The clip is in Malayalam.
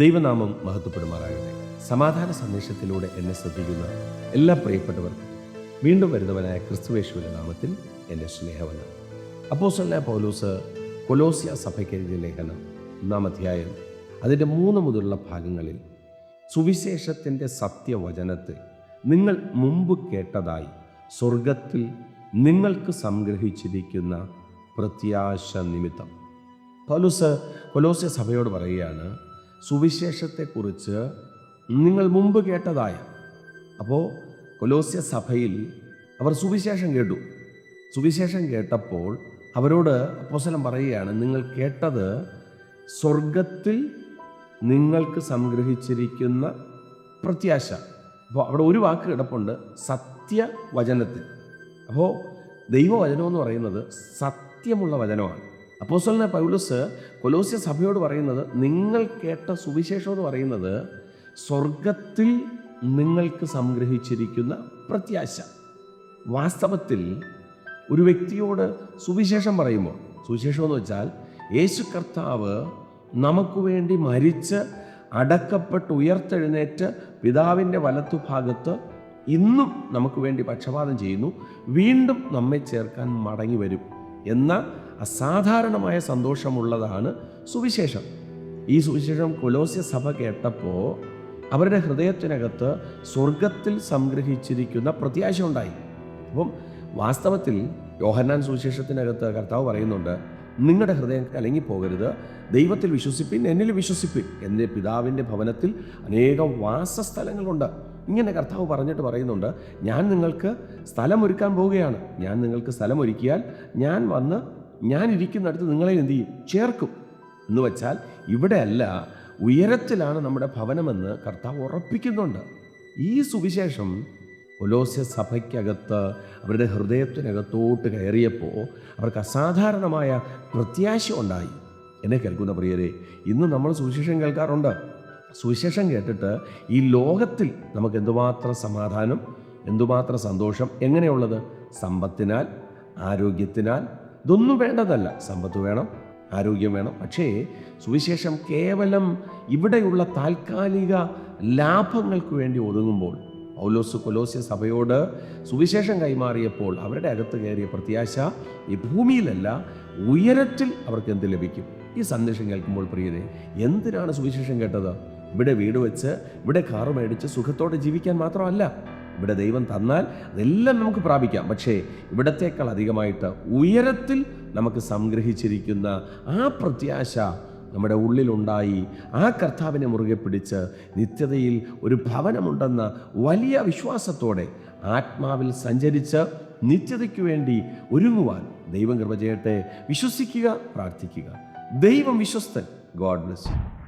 ദൈവനാമം മഹത്വപ്പെടുമാറാകട്ടെ. സമാധാന സന്ദേശത്തിലൂടെ എന്നെ ശ്രദ്ധിക്കുന്ന എല്ലാ പ്രിയപ്പെട്ടവർക്കും വീണ്ടും വരുന്നവനായ ക്രിസ്തുവേശുവിന്റെ നാമത്തിൽ എന്റെ സ്നേഹവന് അപ്പോസല്ല പൗലൂസ് കൊലോസിയ സഭയ്ക്കെഴുതിയ ലേഖനം ഒന്നാം അധ്യായം അതിന്റെ മൂന്ന് മുതലുള്ള ഭാഗങ്ങളിൽ സുവിശേഷത്തിന്റെ സത്യവചനത്തെ നിങ്ങൾ മുമ്പ് കേട്ടതായി സ്വർഗത്തിൽ നിങ്ങൾക്ക് സംഗ്രഹിച്ചിരിക്കുന്ന പ്രത്യാശ നിമിത്തം. പൗലൂസ് കൊലോസ്യ സഭയോട് പറയുകയാണ് സുവിശേഷത്തെക്കുറിച്ച് നിങ്ങൾ മുമ്പ് കേട്ടതായ അപ്പോൾ കൊലോസ്യ സഭയിൽ അവർ സുവിശേഷം കേട്ടു. സുവിശേഷം കേട്ടപ്പോൾ അവരോട് അപ്പോസലം പറയുകയാണ് നിങ്ങൾ കേട്ടത് സ്വർഗത്തിൽ നിങ്ങൾക്ക് സംഗ്രഹിച്ചിരിക്കുന്ന പ്രത്യാശ. അപ്പോൾ അവിടെ ഒരു വാക്ക് കിടപ്പുണ്ട് സത്യവചനത്തിൽ. അപ്പോൾ ദൈവവചനം എന്ന് പറയുന്നത് സത്യമുള്ള വചനമാണ്. അപ്പോസ്തലനായ പൗലോസ് കൊലോസ്യ സഭയോട് പറയുന്നത് നിങ്ങൾ കേട്ട സുവിശേഷം എന്ന് പറയുന്നത് സ്വർഗത്തിൽ നിങ്ങൾക്ക് സംഗ്രഹിച്ചിരിക്കുന്ന പ്രത്യാശ. വാസ്തവത്തിൽ ഒരു വ്യക്തിയോട് സുവിശേഷം പറയുമ്പോൾ സുവിശേഷം എന്ന് വെച്ചാൽ യേശു കർത്താവ് നമുക്ക് വേണ്ടി മരിച്ച് അടക്കപ്പെട്ട് ഉയർത്തെഴുന്നേറ്റ് പിതാവിന്റെ വലത്തുഭാഗത്ത് ഇന്നും നമുക്ക് വേണ്ടി പക്ഷപാതം ചെയ്യുന്നു. വീണ്ടും നമ്മെ ചേർക്കാൻ മടങ്ങി വരും. എന്ന അസാധാരണമായ സന്തോഷമുള്ളതാണ് സുവിശേഷം. ഈ സുവിശേഷം കൊലോസ്യ സഭ കേട്ടപ്പോൾ അവരുടെ ഹൃദയത്തിനകത്ത് സ്വർഗത്തിൽ സംഗ്രഹിച്ചിരിക്കുന്ന പ്രത്യാശ ഉണ്ടായി. അപ്പം വാസ്തവത്തിൽ യോഹന്നാൻ സുവിശേഷത്തിനകത്ത് കർത്താവ് പറയുന്നുണ്ട് നിങ്ങളുടെ ഹൃദയം കലങ്ങിപ്പോകരുത് ദൈവത്തിൽ വിശ്വസിപ്പിൻ എന്നിൽ വിശ്വസിപ്പിൻ. എന്റെ പിതാവിന്റെ ഭവനത്തിൽ അനേകം വാസസ്ഥലങ്ങളുണ്ട്. ഇങ്ങനെ കർത്താവ് പറഞ്ഞിട്ട് പറയുന്നുണ്ട് ഞാൻ നിങ്ങൾക്ക് സ്ഥലമൊരുക്കാൻ പോവുകയാണ്. ഞാൻ നിങ്ങൾക്ക് സ്ഥലമൊരുക്കിയാൽ ഞാൻ വന്ന് ഞാൻ ഇരിക്കുന്നിടത്ത് നിങ്ങളെ എന്ത് ചെയ്യും? ചേർക്കും. എന്ന് വെച്ചാൽ ഇവിടെയല്ല ഉയരത്തിലാണ് നമ്മുടെ ഭവനമെന്ന് കർത്താവ് ഉറപ്പിക്കുന്നുണ്ട്. ഈ സുവിശേഷം ഒലോസ്യ സഭയ്ക്കകത്ത് അവരുടെ ഹൃദയത്തിനകത്തോട്ട് കയറിയപ്പോൾ അവർക്ക് അസാധാരണമായ പ്രത്യാശ ഉണ്ടായി. എന്നെ കേൾക്കുന്ന പ്രിയരെ ഇന്ന് നമ്മൾ സുവിശേഷം കേൾക്കാറുണ്ട്. സുവിശേഷം കേട്ടിട്ട് ഈ ലോകത്തിൽ നമുക്ക് എന്തുമാത്രം സമാധാനം എന്തുമാത്രം സന്തോഷം എങ്ങനെയുള്ളത്? സമ്പത്തിനാൽ ആരോഗ്യത്തിനാൽ ഇതൊന്നും വേണ്ടതല്ല. സമ്പത്ത് വേണം ആരോഗ്യം വേണം. പക്ഷേ സുവിശേഷം കേവലം ഇവിടെയുള്ള താൽക്കാലിക ലാഭങ്ങൾക്ക് വേണ്ടി ഒതുങ്ങുമ്പോൾ പൗലോസ് കൊലോസ്യ സഭയോട് സുവിശേഷം കൈമാറിയപ്പോൾ അവരുടെ അകത്ത് കയറിയ പ്രത്യാശ ഈ ഭൂമിയിലല്ല ഉയരത്തിൽ അവർക്ക് എന്ത് ലഭിക്കും? ഈ സന്ദേശം കേൾക്കുമ്പോൾ പ്രിയരെ എന്തിനാണ് സുവിശേഷം കേട്ടത്? ഇവിടെ വീട് വെച്ച് ഇവിടെ കാറ് മേടിച്ച് സുഖത്തോടെ ജീവിക്കാൻ മാത്രമല്ല. ഇവിടെ ദൈവം തന്നാൽ അതെല്ലാം നമുക്ക് പ്രാപിക്കാം. പക്ഷേ ഇവിടത്തേക്കാൾ അധികമായിട്ട് ഉയരത്തിൽ നമുക്ക് സംഗ്രഹിച്ചിരിക്കുന്ന ആ പ്രത്യാശ നമ്മുടെ ഉള്ളിലുണ്ടായി. ആ കർത്താവിനെ മുറുകെ പിടിച്ച് നിത്യതയിൽ ഒരു ഭവനമുണ്ടെന്ന വലിയ വിശ്വാസത്തോടെ ആത്മാവിൽ സഞ്ചരിച്ച് നിത്യതയ്ക്ക് വേണ്ടി ഒരുങ്ങുവാൻ ദൈവം കൃപ ചെയ്യട്ടെ. വിശ്വസിക്കുക പ്രാർത്ഥിക്കുക. ദൈവം വിശ്വസ്തൻ. God bless you.